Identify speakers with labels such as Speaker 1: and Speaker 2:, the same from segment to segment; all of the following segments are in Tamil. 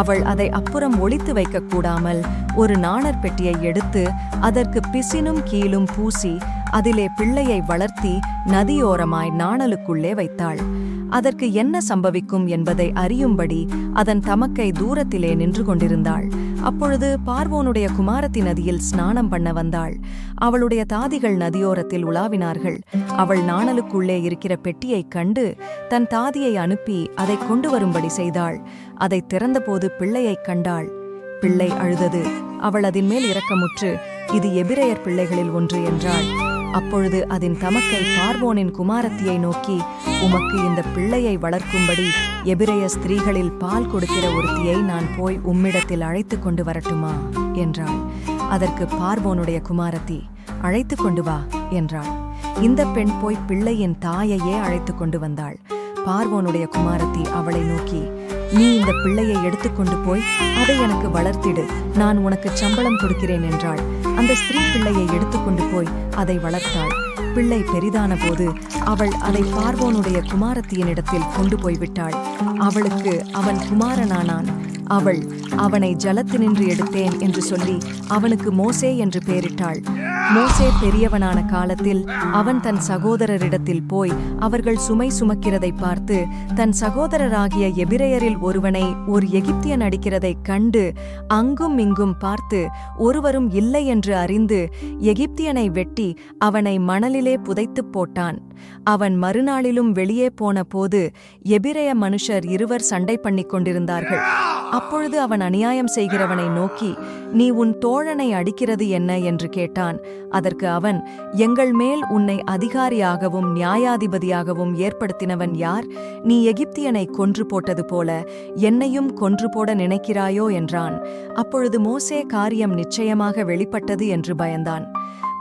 Speaker 1: அவள் அதை அப்புறம் ஒழித்து வைக்க கூடாமல் ஒரு நாணர் பெட்டியை எடுத்து அதற்கு பிசினும் கீழும் பூசி அதிலே பிள்ளையை வளர்த்தி நதியோரமாய் நாணலுக்குள்ளே வைத்தாள். அதற்கு என்ன சம்பவிக்கும் என்பதை அறியும்படி அதன் தமக்கை தூரத்திலே நின்று கொண்டிருந்தாள். அப்பொழுது பார்வோனுடைய குமாரத்தி நதியில் ஸ்நானம் பண்ண வந்தாள். அவளுடைய தாதிகள் நதியோரத்தில் உலாவினார்கள். அவள் நாணலுக்குள்ளே இருக்கிற பெட்டியைக் கண்டு தன் தாதியை அனுப்பி அதை கொண்டு வரும்படி செய்தாள். அதை திறந்தபோது பிள்ளையைக் கண்டாள். பிள்ளை அழுதது. அவள் அதன் மேல் இரக்கமுற்று இது எபிரையர் பிள்ளைகளில் ஒன்று என்றாள். அப்பொழுது அதன் தமக்கை பார்வோனின் குமாரத்தியை நோக்கி உமக்கு இந்த பிள்ளையை வளர்க்கும்படி எபிரைய ஸ்திரீகளில் பால் கொடுக்கிற ஒருத்தியை நான் போய் உம்மிடத்தில் அழைத்து கொண்டு வரட்டுமா? என்றாள். அதற்கு பார்வோனுடைய குமாரத்தி அழைத்து கொண்டு வா என்றாள். இந்த பெண் போய் பிள்ளையின் தாயையே அழைத்து கொண்டு வந்தாள். பார்வோனுடைய குமாரத்தி அவளை நோக்கி நீ இந்த பிள்ளையை எடுத்துக்கொண்டு போய் அதை எனக்கு வளர்த்திடு. நான் உனக்கு சம்பளம் கொடுக்கிறேன் என்றாள். அந்த ஸ்திரீ பிள்ளையை எடுத்துக்கொண்டு போய் அதை வளர்த்தாள். பிள்ளை பெரிதான போது அவள் அதை பார்வோனுடைய குமாரத்தியனிடத்தில் கொண்டு போய் விட்டாள் அவளுக்கு அவன் குமாரனானான். அவள் அவனை ஜலத்தினின்று எடுத்தேன் என்று சொல்லி அவனுக்கு மோசே என்று பெயரிட்டாள். மோசே பெரியவனான காலத்தில் அவன் தன் சகோதரரிடத்தில் போய் அவர்கள் சுமை சுமக்கிறதை பார்த்து தன் சகோதரராகிய எபிரேயரில் ஒருவனை ஒரு எகிப்தியன் அடிக்கிறதைக் கண்டு அங்கும் இங்கும் பார்த்து ஒருவரும் இல்லை என்று அறிந்து எகிப்தியனை வெட்டி அவனை மணலிலே புதைத்துப் போட்டான். அவன் மறுநாளிலும் வெளியே போன போது எபிரேய மனுஷர் இருவர் சண்டை பண்ணிக் கொண்டிருந்தார்கள். அப்பொழுது அவன் அநியாயம் செய்கிறவனை நோக்கி நீ உன் தோழனை அடிக்கிறது என்ன? என்று கேட்டான். அதற்கு அவன் எங்கள் மேல் உன்னை அதிகாரியாகவும் நியாயாதிபதியாகவும் ஏற்படுத்தினவன் யார்? நீ எகிப்தியனை கொன்று போட்டது போல என்னையும் கொன்று போட நினைக்கிறாயோ? என்றான். அப்பொழுது மோசே காரியம் நிச்சயமாக வெளிப்பட்டது என்று பயந்தான்.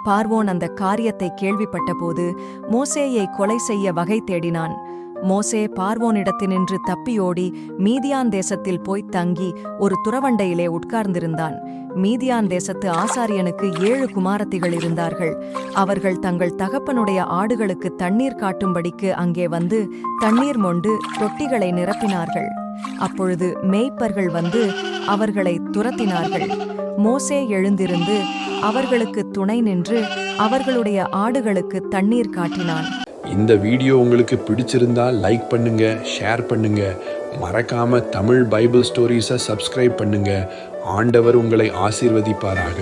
Speaker 1: பார்வோன் அந்த காரியத்தை கேள்விப்பட்டபோது மோசேயை கொலை செய்ய வகை தேடினான். மோசே பார்வோனிடத்தினின்று தப்பியோடி மீதியான் தேசத்தில் போய் தங்கி ஒரு துறவண்டையிலே உட்கார்ந்திருந்தான். மீதியான் தேசத்து ஆசாரியனுக்கு ஏழு குமாரத்திகள் இருந்தார்கள். அவர்கள் தங்கள் தகப்பனுடைய ஆடுகளுக்கு தண்ணீர் காட்டும்படிக்கு அங்கே வந்து தண்ணீர் மொண்டு தொட்டிகளை நிரப்பினார்கள். அப்பொழுது மேய்ப்பர்கள் வந்து அவர்களை துரத்தினார்கள். மோசே எழுந்திருந்து அவர்களுக்கு துணை நின்று அவர்களுடைய ஆடுகளுக்கு தண்ணீர் காட்டினான்.
Speaker 2: இந்த வீடியோ உங்களுக்கு பிடிச்சிருந்தா லைக் பண்ணுங்க ஷேர் பண்ணுங்க. மறக்காம தமிழ் பைபிள் ஸ்டோரிஸை சப்ஸ்கிரைப் பண்ணுங்க. ஆண்டவர் உங்களை ஆசீர்வதிப்பாராக.